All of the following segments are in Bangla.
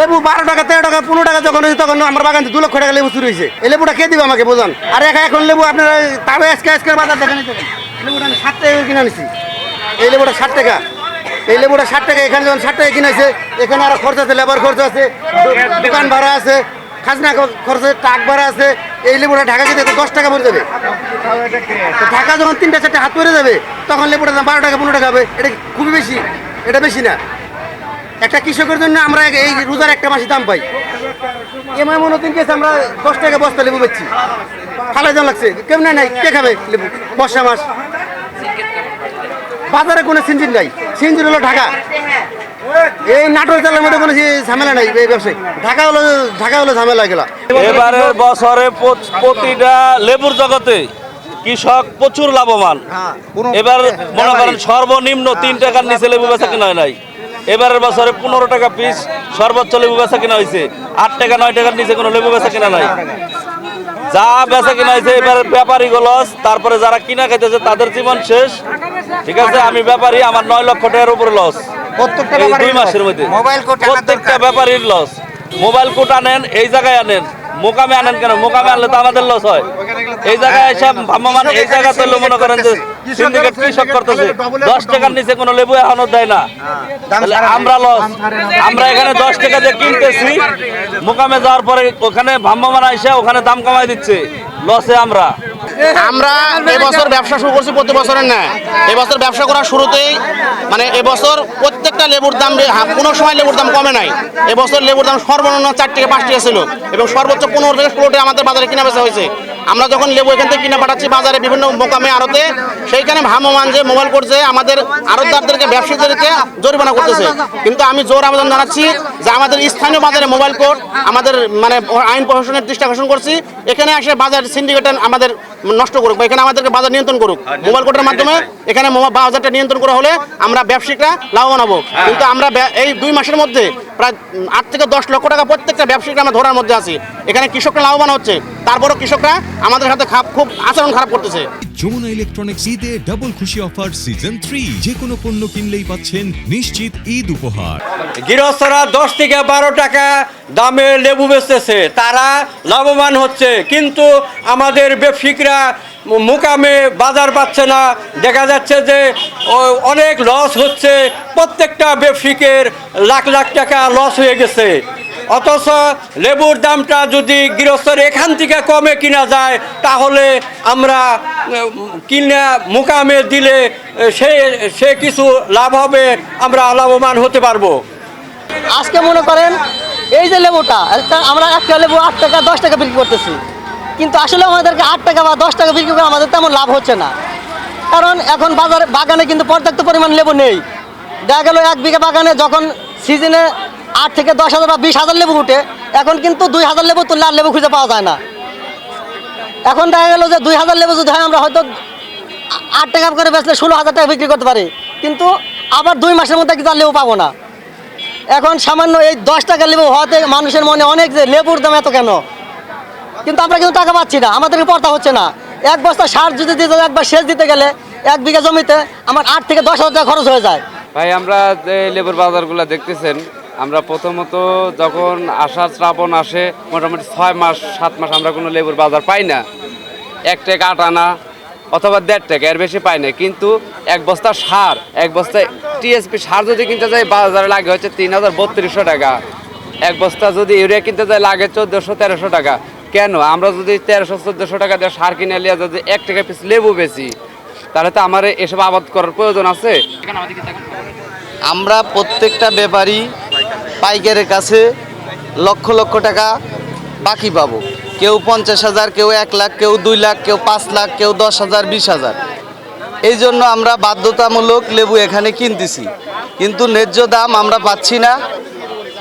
লেবু বারো টাকা, তেরো টাকা, পনেরো টাকা যখন হয়েছে তখন আমার বাগান দু লক্ষ টাকা লেবু শুরু হয়েছে। এই লেবুটা কে দিবে আমাকে বোঝান? আর একা এখন লেবু আপনার তাও আজকে আজকের বাজার দেখে নিতে লেবুটা আমি ষাট টাকা কিনে আনিছি। এই লেবুটা ষাট টাকা। এই লেবুটা ষাট টাকা। এখানে যখন ষাট টাকা কিনেছে এখানে আরও খরচ আছে, লেবার খরচ আছে, দোকান ভাড়া আছে, খাজনা খরচ টাক ভাড়া আছে। এই লেবুটা ঢাকা যেতে দশ টাকা পড়ে যাবে। ঢাকা যখন তিনটা চারটে হাত পরে যাবে, তখন লেবুটার দাম বারো টাকা, পনেরো টাকা হবে। এটা খুবই বেশি? এটা বেশি না। একটা কৃষকের জন্য আমরা এই রোজার একটা মাসে দাম পাই। এমআই মনে তিন কেস আমরা দশ টাকা বস্তা লেবু বেচছি। ফালাই দাম লাগছে। কেমন নাই? কে খাবে লেবু? বর্ষা মাস। বাজারে কোনো সিনজিন নাই। সিনজিন হলো ঢাকা। এই নাটোর জেলার মধ্যে কোনো ঝামেলা নাই এই ব্যবসায়। ঢাকা হলো ঢাকা হলো ঝামেলা গেলা এবারের বছরে প্রতিটা লেবুর জগতে কৃষক প্রচুর লাভবান। এবার মনে করেন সর্বনিম্ন তিন টাকার নিচে লেবু বেচা কিনা হয় নাই। এবারের বছরে পনেরো টাকা পিস সর্বোচ্চ লেবু বেচা কিনা হয়েছে। আট টাকা নয় টাকার নিচে কোনো লেবু বেচা কিনা নাই। যা বেচা কিনা হয়েছে এবার ব্যাপারী লস তারপরে যারা কিনা খাইতেছে তাদের জীবন শেষ। ঠিক আছে আমি ব্যাপারী আমার নয় লক্ষ টাকার উপরে লস প্রত্যেকটা দুই মাসের মধ্যে। প্রত্যেকটা ব্যাপারীর লস মোবাইল কোট আনেন এই জায়গায় আনেন। মোকামে আনেন কেন? মোকামে আনলে তো আমাদের লস হয়। এই জায়গায় এসে ভ্রাম্যমান এই জায়গা মনে করেন যে সিন্ডিকেট কৃষক করতেছে। দশ টাকার নিচে কোনো লেবু এখনও দেয় না। আমরা লস আমরা এখানে দশ টাকা দিয়ে কিনতেছি। মোকামে যাওয়ার পরে ওখানে ভ্রাম্যমান এসে ওখানে দাম কমাই দিচ্ছে। লসে আমরা। আমরা এবছর ব্যবসা শুরু করছি প্রতি বছরের ন্যায়। এবছর ব্যবসা করার শুরুতেই মানে এবছর প্রত্যেকটা লেবুর দাম কোনো সময় লেবুর দাম কমে নাই। এবছর লেবুর দাম সর্বনিম্ন চার থেকে পাঁচ টাকা ছিল। এবং সর্বোচ্চ পনেরো থেকে ষোলোটা আমাদের বাজারে কিনা বেচা হয়েছে। আমরা যখন লেবু এখান থেকে কিনে পাঠাচ্ছি বাজারে বিভিন্ন মোকামে আড়তে, সেইখানে ভ্রাম্যমান যে মোবাইল করছে আমাদের আড়তদারদেরকে, ব্যবসায়ীদেরকে জরিমানা করতেছে। কিন্তু আমি জোর আবেদন জানাচ্ছি যে আমাদের স্থানীয় বাজারে মোবাইল কোর্ট আমাদের মানে আইন প্রশাসনের দৃষ্টি আকর্ষণ করছি। এখানে আসে বাজার সিন্ডিকেট আমাদের নষ্ট করুক বা এখানে আমাদেরকে বাজার নিয়ন্ত্রণ করুক। মোবাইল কোর্টের মাধ্যমে এখানে বাজারটা নিয়ন্ত্রণ করা হলে আমরা ব্যবসায়িকরা লাভবান হব। কিন্তু আমরা এই দুই মাসের মধ্যে প্রায় আট থেকে দশ লক্ষ টাকা প্রত্যেকটা ব্যবসায়িকরা আমরা ধরার মধ্যে আছি। এখানে কৃষকরা লাভবান হচ্ছে, তারপরও কৃষকরা আমাদের সাথে খাপ- খুব আচরণ খারাপ করতেছে। যমুনা ইলেকট্রনিক্স ঈদে ডাবল খুশি অফার সিজন থ্রি যে কোনো পণ্য কিনলেই পাচ্ছেন নিশ্চিত ঈদ উপহার। গৃহস্থরা দশ থেকে বারো টাকা দামে লেবু বেচতেছে। তারা লাভবান হচ্ছে। কিন্তু আমাদের ব্যবসায়িকরা মুকামে বাজার পাচ্ছে না। দেখা যাচ্ছে যে ও- অনেক লস হচ্ছে। প্রত্যেকটা ব্যবসায়িকের লাখ লাখ টাকা লস হয়ে গেছে। অথচ লেবুর দামটা যদি গৃহস্থর এখান থেকে কমে কিনা যায়, তাহলে আমরা কিনা মুকামে দিলে সে সে কিছু লাভ হবে, আমরা লাভবান হতে পারব। আজকে মনে করেন, এই যে লেবুটা আমরা একটা লেবু আট টাকা, দশ টাকা বিক্রি করতেছি। কিন্তু আসলে আমাদেরকে আট টাকা বা দশ টাকা বিক্রি করে আমাদের তেমন লাভ হচ্ছে না। কারণ এখন বাজারে, বাগানে কিন্তু পর্যাপ্ত পরিমাণ লেবু নেই। দেখা গেল এক বিঘা বাগানে যখন সিজনে আট থেকে দশ হাজার বা বিশ হাজার লেবু উঠে এখন কিন্তু দুই হাজার লেবু তুললে আর লেবু খুঁজে পাওয়া যায় না। এখন দেখা গেল যে দুই হাজার লেবু যদি হয়, আমরা হয়তো আট টাকা করে বেচলে ষোলো হাজার টাকা বিক্রি করতে পারি। কিন্তু আবার দুই মাসের মধ্যে কিন্তু আর লেবু পাবো না। এখন সামান্য এই দশ টাকা লেবু হওয়াতে মানুষের মনে অনেক যে লেবুর দাম এত কেন? কিন্তু আমরা কিন্তু টাকা পাচ্ছি না আমাদেরকে পড়তা হচ্ছে না। এক বস্তা সার যদি দিতে একবার সেচ দিতে গেলে এক বিঘা জমিতে আমার আট থেকে দশ হাজার টাকা খরচ হয়ে যায়। ভাই, আমরা যে লেবুর বাজারগুলো দেখতেছেন আমরা প্রথমত যখন আষাঢ় শ্রাবণ আসে, মোটামুটি ছয় মাস, সাত মাস আমরা কোনো লেবুর বাজার পাই না। এক টাকা আট আনা, অথবা দেড় টাকা, এর বেশি পাই না। কিন্তু এক বস্তা সার, এক বস্তা টিএসপি সার যদি কিনতে যাই, বাজারে লাগে হচ্ছে তিন হাজার বত্রিশশো টাকা। এক বস্তা যদি ইউরিয়া কিনতে যাই, লাগে চোদ্দোশো, তেরোশো টাকা। কেন? আমরা যদি তেরোশো, চোদ্দোশো টাকা দিয়ে সার কিনে নিয়ে যদি এক টাকা পিস লেবু বেশি তাহলে তো আমার এসব আবাদ করার প্রয়োজন আছে। আমরা প্রত্যেকটা ব্যাপারী পাইকারের কাছে লক্ষ লক্ষ টাকা বাকি পাবো। কেউ পঞ্চাশ হাজার, কেউ এক লাখ, কেউ দুই লাখ, কেউ পাঁচ লাখ, কেউ দশ হাজার, বিশ হাজার। এই জন্য আমরা বাধ্যতামূলক লেবু এখানে কিনতেছি। কিন্তু ন্যায্য দাম আমরা পাচ্ছি না।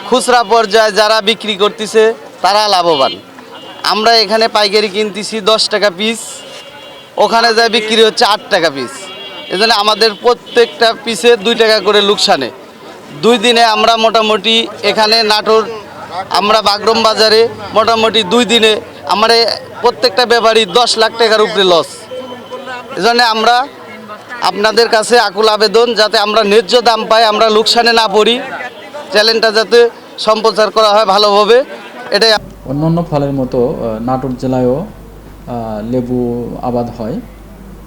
খুচরা পর্যায়ে যারা বিক্রি করতেছে, তারা লাভবান। আমরা এখানে পাইকারি কিনতেছি দশ টাকা পিস। ওখানে যায় বিক্রি হচ্ছে আট টাকা পিস। এজন্য আমাদের প্রত্যেকটা পিসে দুই টাকা করে লোকসানে। দুই দিনে আমরা মোটামুটি এখানে নাটোর, আমরা বাগরম বাজারে মোটামুটি দুই দিনে আমরা প্রত্যেকটা ব্যাপারই দশ লাখ টাকার উপরে লস এজন্য আমরা আপনাদের কাছে আকুল আবেদন যাতে আমরা ন্যায্য দাম পাই, আমরা লোকসানে না পড়ি। চ্যালেঞ্জটা যাতে সম্প্রচার করা হয় ভালোভাবে, এটাই অন্য অন্য ফলের মতো নাটোর জেলায়ও লেবু আবাদ হয়।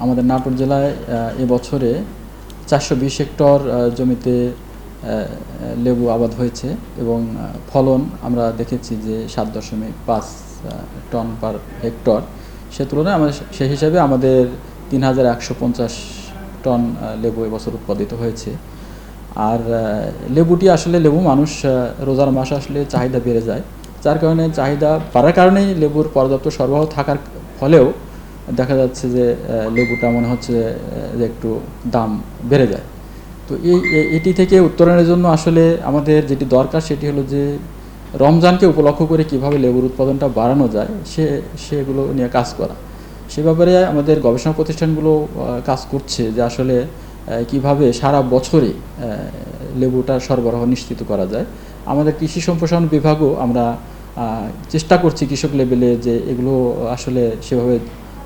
আমাদের নাটোর জেলায় এবছরে চারশো বিশ হেক্টর জমিতে লেবু আবাদ হয়েছে এবং ফলন আমরা দেখেছি যে সাত দশমিক পাঁচ টন পার হেক্টর। সে তুলনায় আমাদের সেই হিসাবে আমাদের তিন হাজার একশো পঞ্চাশ টন লেবু এবছর উৎপাদিত হয়েছে। আর লেবুটি আসলে লেবু মানুষ রোজার মাস আসলে চাহিদা বেড়ে যায়। যার কারণে চাহিদা বাড়ার কারণেই লেবুর পর্যাপ্ত সরবরাহ থাকার ফলেও দেখা যাচ্ছে যে লেবুটা মনে হচ্ছে যে একটু দাম বেড়ে যায়। তো এই এটি থেকে উত্তরণের জন্য আসলে আমাদের যেটি দরকার সেটি হলো যে রমজানকে উপলক্ষ করে কীভাবে লেবুর উৎপাদনটা বাড়ানো যায়, সে, সেগুলো নিয়ে কাজ করা। সে ব্যাপারে আমাদের গবেষণা প্রতিষ্ঠানগুলো কাজ করছে যে আসলে কীভাবে সারা বছরে লেবুটা সরবরাহ নিশ্চিত করা যায়। আমাদের কৃষি সম্প্রসারণ বিভাগও আমরা চেষ্টা করছি কৃষক লেভেলে যে এগুলো আসলে সেভাবে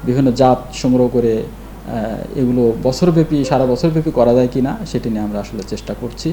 বিভিন্ন জাত সংগ্রহ করে এগুলো বছরব্যাপী সারা বছরব্যাপী করা যায় কি না সেটি নিয়ে আমরা আসলে চেষ্টা করছি।